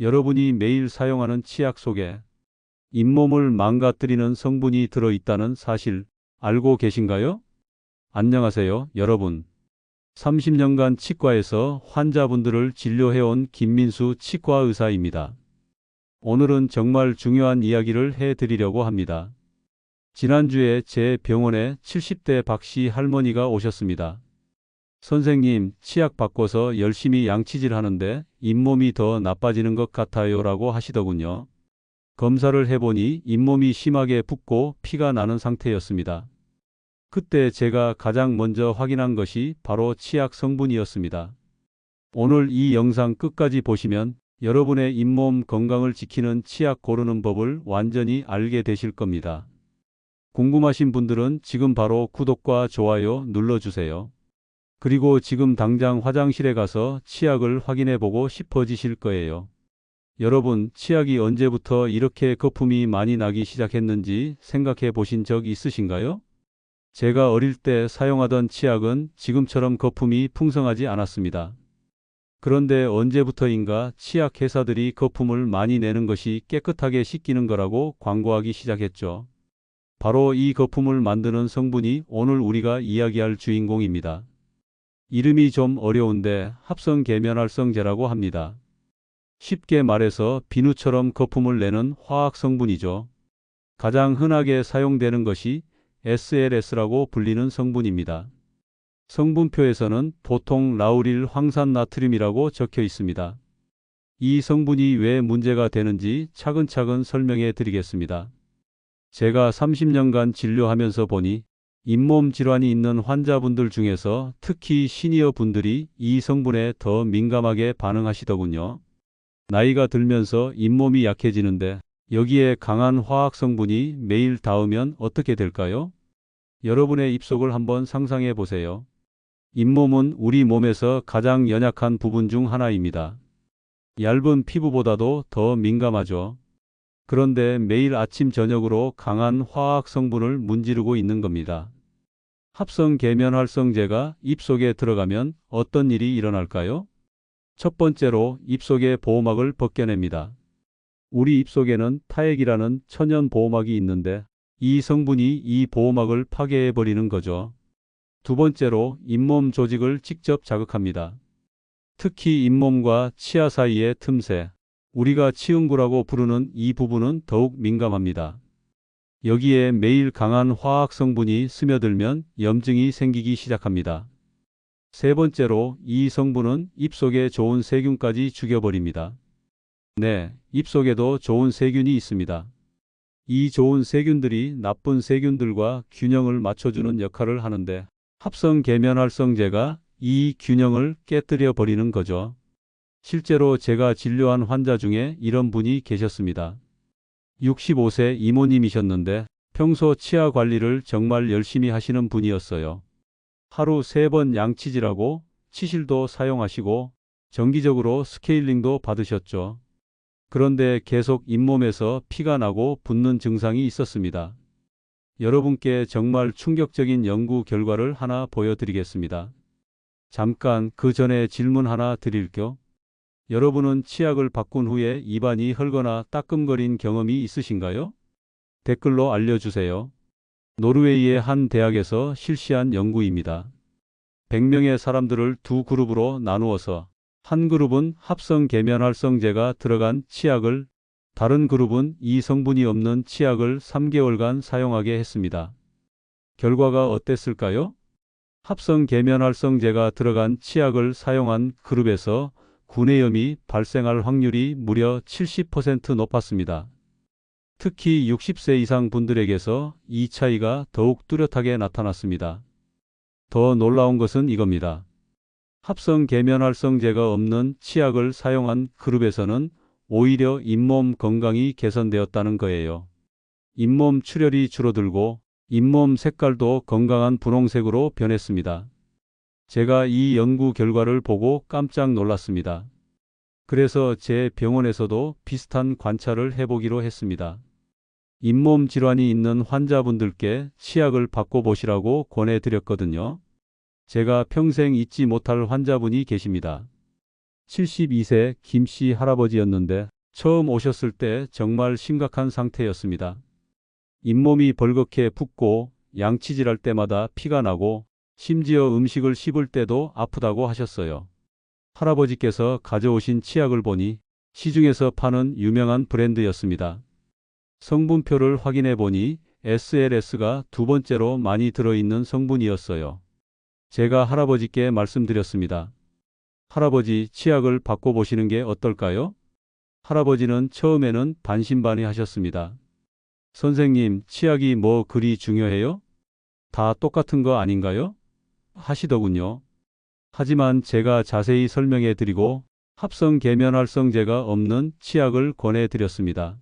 여러분이 매일 사용하는 치약 속에 잇몸을 망가뜨리는 성분이 들어있다는 사실 알고 계신가요? 안녕하세요, 여러분. 30년간 치과에서 환자분들을 진료해온 김민수 치과 의사입니다. 오늘은 정말 중요한 이야기를 해드리려고 합니다. 지난주에 제 병원에 70대 박씨 할머니가 오셨습니다. 선생님, 치약 바꿔서 열심히 양치질 하는데 잇몸이 더 나빠지는 것 같아요 라고 하시더군요. 검사를 해보니 잇몸이 심하게 붓고 피가 나는 상태였습니다. 그때 제가 가장 먼저 확인한 것이 바로 치약 성분이었습니다. 오늘 이 영상 끝까지 보시면 여러분의 잇몸 건강을 지키는 치약 고르는 법을 완전히 알게 되실 겁니다. 궁금하신 분들은 지금 바로 구독과 좋아요 눌러주세요. 그리고 지금 당장 화장실에 가서 치약을 확인해 보고 싶어지실 거예요. 여러분, 치약이 언제부터 이렇게 거품이 많이 나기 시작했는지 생각해 보신 적 있으신가요? 제가 어릴 때 사용하던 치약은 지금처럼 거품이 풍성하지 않았습니다. 그런데 언제부터인가 치약 회사들이 거품을 많이 내는 것이 깨끗하게 씻기는 거라고 광고하기 시작했죠. 바로 이 거품을 만드는 성분이 오늘 우리가 이야기할 주인공입니다. 이름이 좀 어려운데 합성 계면활성제라고 합니다. 쉽게 말해서 비누처럼 거품을 내는 화학 성분이죠. 가장 흔하게 사용되는 것이 SLS라고 불리는 성분입니다. 성분표에서는 보통 라우릴 황산 나트륨이라고 적혀 있습니다. 이 성분이 왜 문제가 되는지 차근차근 설명해 드리겠습니다. 제가 30년간 진료하면서 보니 잇몸 질환이 있는 환자분들 중에서 특히 시니어 분들이 이 성분에 더 민감하게 반응하시더군요. 나이가 들면서 잇몸이 약해지는데 여기에 강한 화학 성분이 매일 닿으면 어떻게 될까요? 여러분의 입속을 한번 상상해 보세요. 잇몸은 우리 몸에서 가장 연약한 부분 중 하나입니다. 얇은 피부보다도 더 민감하죠. 그런데 매일 아침 저녁으로 강한 화학 성분을 문지르고 있는 겁니다. 합성 계면활성제가 입속에 들어가면 어떤 일이 일어날까요? 첫 번째로 입속의 보호막을 벗겨냅니다. 우리 입속에는 타액이라는 천연 보호막이 있는데 이 성분이 이 보호막을 파괴해 버리는 거죠. 두 번째로 잇몸 조직을 직접 자극합니다. 특히 잇몸과 치아 사이의 틈새, 우리가 치은구라고 부르는 이 부분은 더욱 민감합니다. 여기에 매일 강한 화학 성분이 스며들면 염증이 생기기 시작합니다. 세 번째로 이 성분은 입속에 좋은 세균까지 죽여버립니다. 네, 입속에도 좋은 세균이 있습니다. 이 좋은 세균들이 나쁜 세균들과 균형을 맞춰주는 역할을 하는데 합성 계면활성제가 이 균형을 깨뜨려 버리는 거죠. 실제로 제가 진료한 환자 중에 이런 분이 계셨습니다. 65세 이모님이셨는데 평소 치아 관리를 정말 열심히 하시는 분이었어요. 하루 3번 양치질하고 치실도 사용하시고 정기적으로 스케일링도 받으셨죠. 그런데 계속 잇몸에서 피가 나고 붓는 증상이 있었습니다. 여러분께 정말 충격적인 연구 결과를 하나 보여드리겠습니다. 잠깐 그 전에 질문 하나 드릴게요. 여러분은 치약을 바꾼 후에 입안이 헐거나 따끔거린 경험이 있으신가요? 댓글로 알려주세요. 노르웨이의 한 대학에서 실시한 연구입니다. 100명의 사람들을 두 그룹으로 나누어서 한 그룹은 합성 계면활성제가 들어간 치약을 다른 그룹은 이 성분이 없는 치약을 3개월간 사용하게 했습니다. 결과가 어땠을까요? 합성 계면활성제가 들어간 치약을 사용한 그룹에서 구내염이 발생할 확률이 무려 70% 높았습니다. 특히 60세 이상 분들에게서 이 차이가 더욱 뚜렷하게 나타났습니다. 더 놀라운 것은 이겁니다. 합성 계면활성제가 없는 치약을 사용한 그룹에서는 오히려 잇몸 건강이 개선되었다는 거예요. 잇몸 출혈이 줄어들고 잇몸 색깔도 건강한 분홍색으로 변했습니다. 제가 이 연구 결과를 보고 깜짝 놀랐습니다. 그래서 제 병원에서도 비슷한 관찰을 해보기로 했습니다. 잇몸 질환이 있는 환자분들께 치약을 바꿔보시라고 권해드렸거든요. 제가 평생 잊지 못할 환자분이 계십니다. 72세 김씨 할아버지였는데 처음 오셨을 때 정말 심각한 상태였습니다. 잇몸이 벌겋게 붓고 양치질할 때마다 피가 나고 심지어 음식을 씹을 때도 아프다고 하셨어요. 할아버지께서 가져오신 치약을 보니 시중에서 파는 유명한 브랜드였습니다. 성분표를 확인해 보니 SLS가 두 번째로 많이 들어있는 성분이었어요. 제가 할아버지께 말씀드렸습니다. 할아버지 치약을 바꿔보시는 게 어떨까요? 할아버지는 처음에는 반신반의 하셨습니다. 선생님, 치약이 뭐 그리 중요해요? 다 똑같은 거 아닌가요? 하시더군요. 하지만 제가 자세히 설명해 드리고 합성 계면활성제가 없는 치약을 권해 드렸습니다.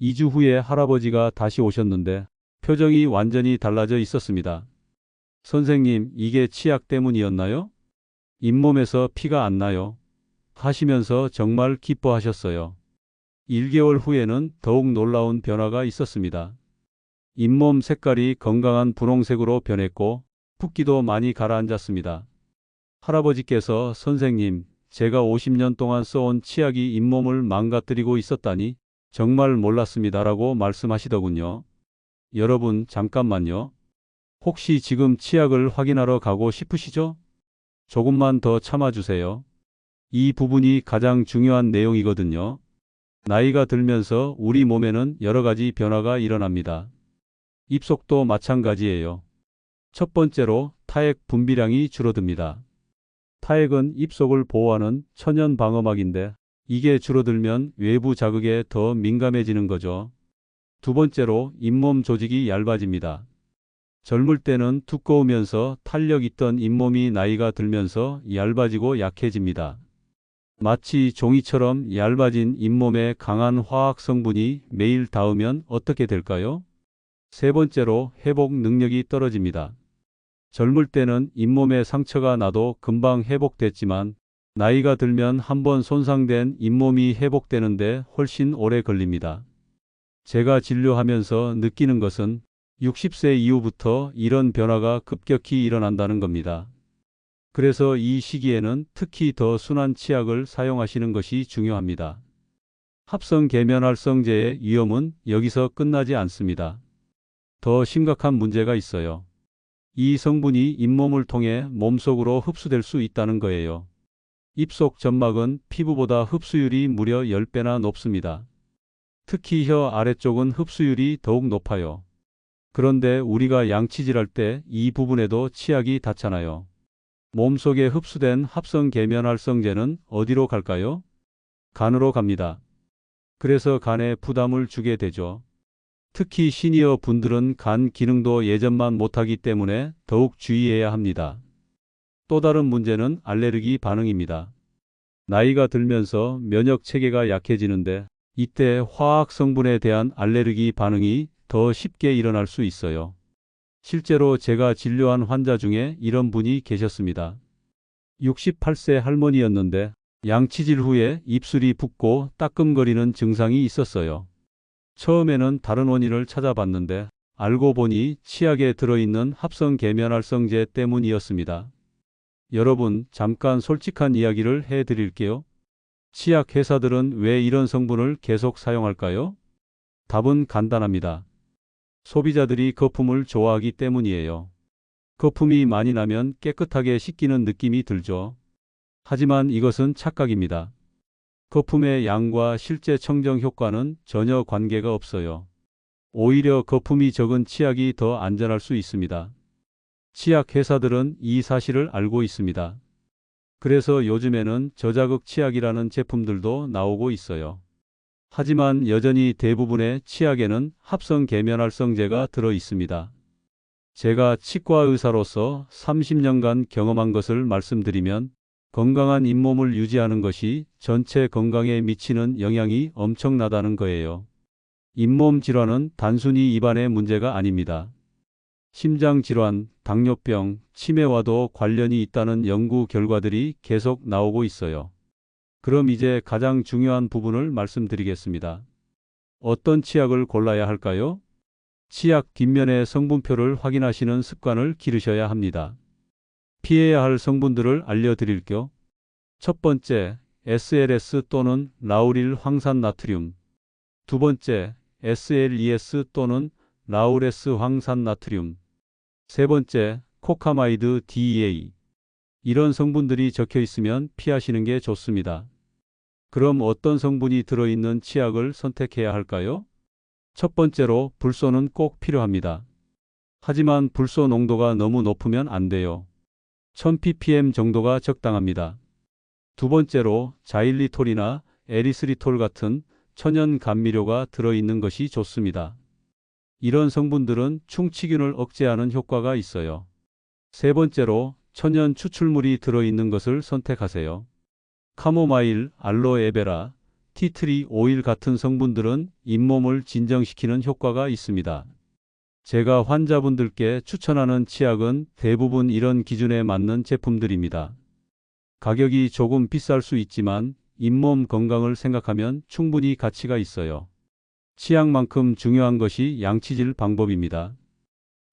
2주 후에 할아버지가 다시 오셨는데 표정이 완전히 달라져 있었습니다. 선생님, 이게 치약 때문이었나요? 잇몸에서 피가 안 나요. 하시면서 정말 기뻐하셨어요. 1개월 후에는 더욱 놀라운 변화가 있었습니다. 잇몸 색깔이 건강한 분홍색으로 변했고 붓기도 많이 가라앉았습니다. 할아버지께서 선생님, 제가 50년 동안 써온 치약이 잇몸을 망가뜨리고 있었다니 정말 몰랐습니다라고 말씀하시더군요. 여러분, 잠깐만요. 혹시 지금 치약을 확인하러 가고 싶으시죠? 조금만 더 참아주세요. 이 부분이 가장 중요한 내용이거든요. 나이가 들면서 우리 몸에는 여러 가지 변화가 일어납니다. 입속도 마찬가지예요. 첫 번째로 타액 분비량이 줄어듭니다. 타액은 입속을 보호하는 천연 방어막인데 이게 줄어들면 외부 자극에 더 민감해지는 거죠. 두 번째로 잇몸 조직이 얇아집니다. 젊을 때는 두꺼우면서 탄력 있던 잇몸이 나이가 들면서 얇아지고 약해집니다. 마치 종이처럼 얇아진 잇몸에 강한 화학 성분이 매일 닿으면 어떻게 될까요? 세 번째로 회복 능력이 떨어집니다. 젊을 때는 잇몸에 상처가 나도 금방 회복됐지만 나이가 들면 한번 손상된 잇몸이 회복되는데 훨씬 오래 걸립니다. 제가 진료하면서 느끼는 것은 60세 이후부터 이런 변화가 급격히 일어난다는 겁니다. 그래서 이 시기에는 특히 더 순한 치약을 사용하시는 것이 중요합니다. 합성 계면활성제의 위험은 여기서 끝나지 않습니다. 더 심각한 문제가 있어요. 이 성분이 잇몸을 통해 몸속으로 흡수될 수 있다는 거예요. 입속 점막은 피부보다 흡수율이 무려 10배나 높습니다. 특히 혀 아래쪽은 흡수율이 더욱 높아요. 그런데 우리가 양치질할 때 이 부분에도 치약이 닿잖아요. 몸속에 흡수된 합성 계면활성제는 어디로 갈까요? 간으로 갑니다. 그래서 간에 부담을 주게 되죠. 특히 시니어 분들은 간 기능도 예전만 못하기 때문에 더욱 주의해야 합니다. 또 다른 문제는 알레르기 반응입니다. 나이가 들면서 면역 체계가 약해지는데 이때 화학 성분에 대한 알레르기 반응이 더 쉽게 일어날 수 있어요. 실제로 제가 진료한 환자 중에 이런 분이 계셨습니다. 68세 할머니였는데 양치질 후에 입술이 붓고 따끔거리는 증상이 있었어요. 처음에는 다른 원인을 찾아봤는데 알고 보니 치약에 들어있는 합성 계면활성제 때문이었습니다. 여러분, 잠깐 솔직한 이야기를 해 드릴게요. 치약 회사들은 왜 이런 성분을 계속 사용할까요? 답은 간단합니다. 소비자들이 거품을 좋아하기 때문이에요. 거품이 많이 나면 깨끗하게 씻기는 느낌이 들죠. 하지만 이것은 착각입니다. 거품의 양과 실제 청정 효과는 전혀 관계가 없어요. 오히려 거품이 적은 치약이 더 안전할 수 있습니다. 치약 회사들은 이 사실을 알고 있습니다. 그래서 요즘에는 저자극 치약이라는 제품들도 나오고 있어요. 하지만 여전히 대부분의 치약에는 합성 계면활성제가 들어 있습니다. 제가 치과 의사로서 30년간 경험한 것을 말씀드리면 건강한 잇몸을 유지하는 것이 전체 건강에 미치는 영향이 엄청나다는 거예요. 잇몸 질환은 단순히 입안의 문제가 아닙니다. 심장 질환, 당뇨병, 치매와도 관련이 있다는 연구 결과들이 계속 나오고 있어요. 그럼 이제 가장 중요한 부분을 말씀드리겠습니다. 어떤 치약을 골라야 할까요? 치약 뒷면의 성분표를 확인하시는 습관을 기르셔야 합니다. 피해야 할 성분들을 알려드릴게요. 첫 번째, SLS 또는 라우릴 황산 나트륨. 두 번째, SLES 또는 라우레스 황산 나트륨. 세 번째, 코카마이드 DEA. 이런 성분들이 적혀 있으면 피하시는 게 좋습니다. 그럼 어떤 성분이 들어있는 치약을 선택해야 할까요? 첫 번째로 불소는 꼭 필요합니다. 하지만 불소 농도가 너무 높으면 안 돼요. 1000ppm 정도가 적당합니다. 두 번째로 자일리톨이나 에리스리톨 같은 천연 감미료가 들어있는 것이 좋습니다. 이런 성분들은 충치균을 억제하는 효과가 있어요. 세 번째로 천연 추출물이 들어있는 것을 선택하세요. 카모마일, 알로에베라, 티트리 오일 같은 성분들은 잇몸을 진정시키는 효과가 있습니다. 제가 환자분들께 추천하는 치약은 대부분 이런 기준에 맞는 제품들입니다. 가격이 조금 비쌀 수 있지만 잇몸 건강을 생각하면 충분히 가치가 있어요. 치약만큼 중요한 것이 양치질 방법입니다.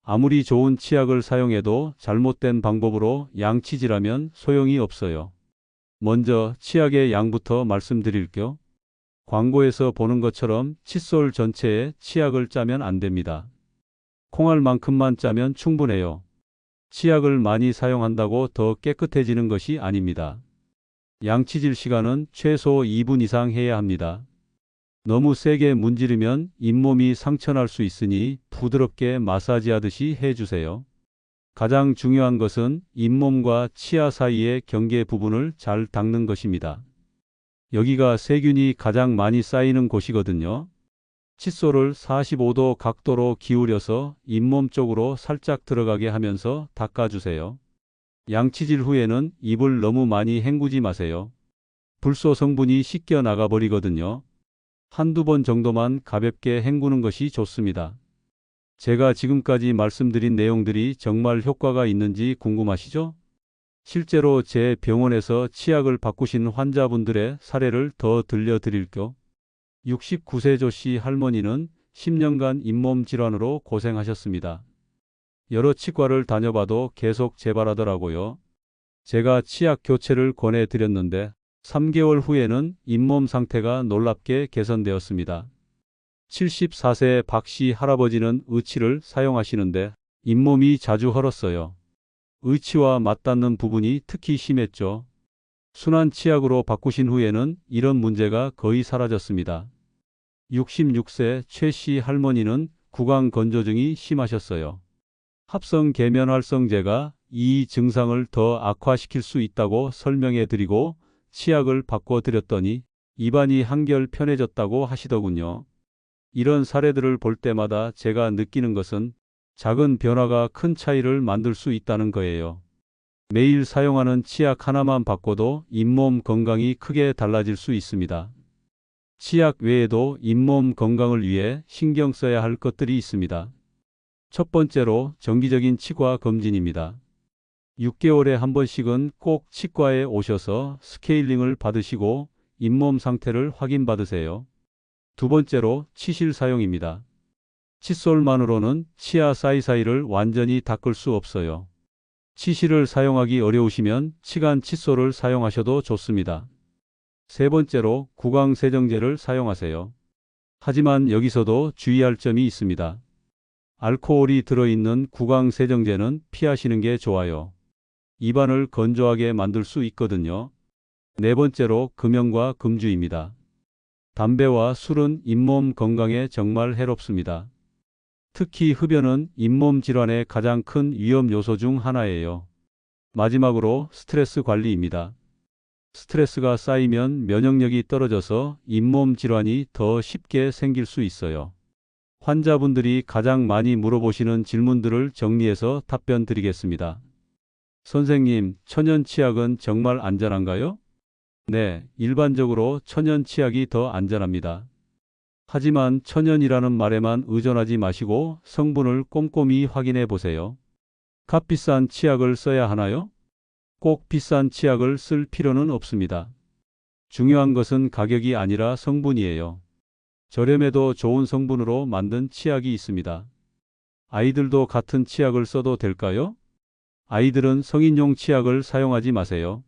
아무리 좋은 치약을 사용해도 잘못된 방법으로 양치질하면 소용이 없어요. 먼저 치약의 양부터 말씀드릴게요. 광고에서 보는 것처럼 칫솔 전체에 치약을 짜면 안 됩니다. 콩알만큼만 짜면 충분해요. 치약을 많이 사용한다고 더 깨끗해지는 것이 아닙니다. 양치질 시간은 최소 2분 이상 해야 합니다. 너무 세게 문지르면 잇몸이 상처날 수 있으니 부드럽게 마사지하듯이 해주세요. 가장 중요한 것은 잇몸과 치아 사이의 경계 부분을 잘 닦는 것입니다. 여기가 세균이 가장 많이 쌓이는 곳이거든요. 칫솔을 45도 각도로 기울여서 잇몸 쪽으로 살짝 들어가게 하면서 닦아주세요. 양치질 후에는 입을 너무 많이 헹구지 마세요. 불소 성분이 씻겨 나가버리거든요. 한두 번 정도만 가볍게 헹구는 것이 좋습니다. 제가 지금까지 말씀드린 내용들이 정말 효과가 있는지 궁금하시죠? 실제로 제 병원에서 치약을 바꾸신 환자분들의 사례를 더 들려드릴게요. 69세 조씨 할머니는 10년간 잇몸 질환으로 고생하셨습니다. 여러 치과를 다녀봐도 계속 재발하더라고요. 제가 치약 교체를 권해드렸는데 3개월 후에는 잇몸 상태가 놀랍게 개선되었습니다. 74세 박씨 할아버지는 의치를 사용하시는데 잇몸이 자주 헐었어요. 의치와 맞닿는 부분이 특히 심했죠. 순한 치약으로 바꾸신 후에는 이런 문제가 거의 사라졌습니다. 66세 최 씨 할머니는 구강 건조증이 심하셨어요. 합성 계면활성제가 이 증상을 더 악화시킬 수 있다고 설명해 드리고 치약을 바꿔 드렸더니 입안이 한결 편해졌다고 하시더군요. 이런 사례들을 볼 때마다 제가 느끼는 것은 작은 변화가 큰 차이를 만들 수 있다는 거예요. 매일 사용하는 치약 하나만 바꿔도 잇몸 건강이 크게 달라질 수 있습니다. 치약 외에도 잇몸 건강을 위해 신경 써야 할 것들이 있습니다. 첫 번째로 정기적인 치과 검진입니다. 6개월에 한 번씩은 꼭 치과에 오셔서 스케일링을 받으시고 잇몸 상태를 확인받으세요. 두 번째로 치실 사용입니다. 칫솔만으로는 치아 사이사이를 완전히 닦을 수 없어요. 치실을 사용하기 어려우시면 치간 칫솔을 사용하셔도 좋습니다. 세 번째로 구강 세정제를 사용하세요. 하지만 여기서도 주의할 점이 있습니다. 알코올이 들어있는 구강 세정제는 피하시는 게 좋아요. 입안을 건조하게 만들 수 있거든요. 네 번째로 금연과 금주입니다. 담배와 술은 잇몸 건강에 정말 해롭습니다. 특히 흡연은 잇몸 질환의 가장 큰 위험 요소 중 하나예요. 마지막으로 스트레스 관리입니다. 스트레스가 쌓이면 면역력이 떨어져서 잇몸 질환이 더 쉽게 생길 수 있어요. 환자분들이 가장 많이 물어보시는 질문들을 정리해서 답변 드리겠습니다. 선생님, 천연 치약은 정말 안전한가요? 네, 일반적으로 천연 치약이 더 안전합니다. 하지만 천연이라는 말에만 의존하지 마시고 성분을 꼼꼼히 확인해 보세요. 값비싼 치약을 써야 하나요? 꼭 비싼 치약을 쓸 필요는 없습니다. 중요한 것은 가격이 아니라 성분이에요. 저렴해도 좋은 성분으로 만든 치약이 있습니다. 아이들도 같은 치약을 써도 될까요? 아이들은 성인용 치약을 사용하지 마세요.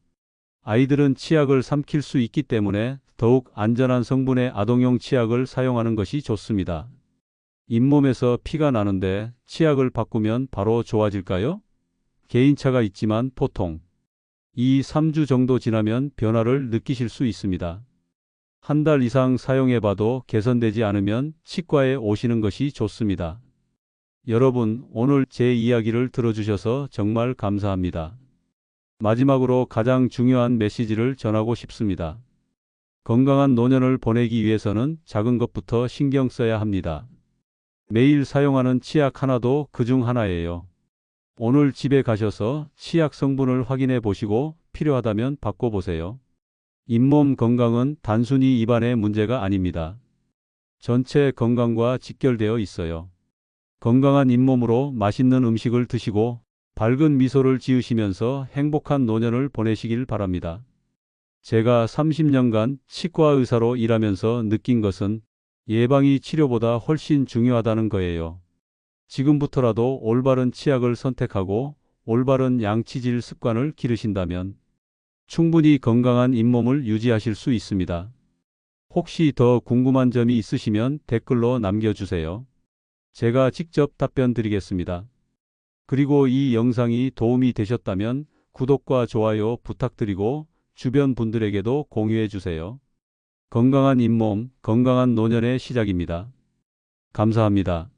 아이들은 치약을 삼킬 수 있기 때문에 더욱 안전한 성분의 아동용 치약을 사용하는 것이 좋습니다. 잇몸에서 피가 나는데 치약을 바꾸면 바로 좋아질까요? 개인차가 있지만 보통 2, 3주 정도 지나면 변화를 느끼실 수 있습니다. 한 달 이상 사용해 봐도 개선되지 않으면 치과에 오시는 것이 좋습니다. 여러분, 오늘 제 이야기를 들어주셔서 정말 감사합니다. 마지막으로 가장 중요한 메시지를 전하고 싶습니다. 건강한 노년을 보내기 위해서는 작은 것부터 신경 써야 합니다. 매일 사용하는 치약 하나도 그 중 하나예요. 오늘 집에 가셔서 치약 성분을 확인해 보시고 필요하다면 바꿔보세요. 잇몸 건강은 단순히 입안의 문제가 아닙니다. 전체 건강과 직결되어 있어요. 건강한 잇몸으로 맛있는 음식을 드시고 밝은 미소를 지으시면서 행복한 노년을 보내시길 바랍니다. 제가 30년간 치과 의사로 일하면서 느낀 것은 예방이 치료보다 훨씬 중요하다는 거예요. 지금부터라도 올바른 치약을 선택하고 올바른 양치질 습관을 기르신다면 충분히 건강한 잇몸을 유지하실 수 있습니다. 혹시 더 궁금한 점이 있으시면 댓글로 남겨주세요. 제가 직접 답변 드리겠습니다. 그리고 이 영상이 도움이 되셨다면 구독과 좋아요 부탁드리고 주변 분들에게도 공유해 주세요. 건강한 잇몸, 건강한 노년의 시작입니다. 감사합니다.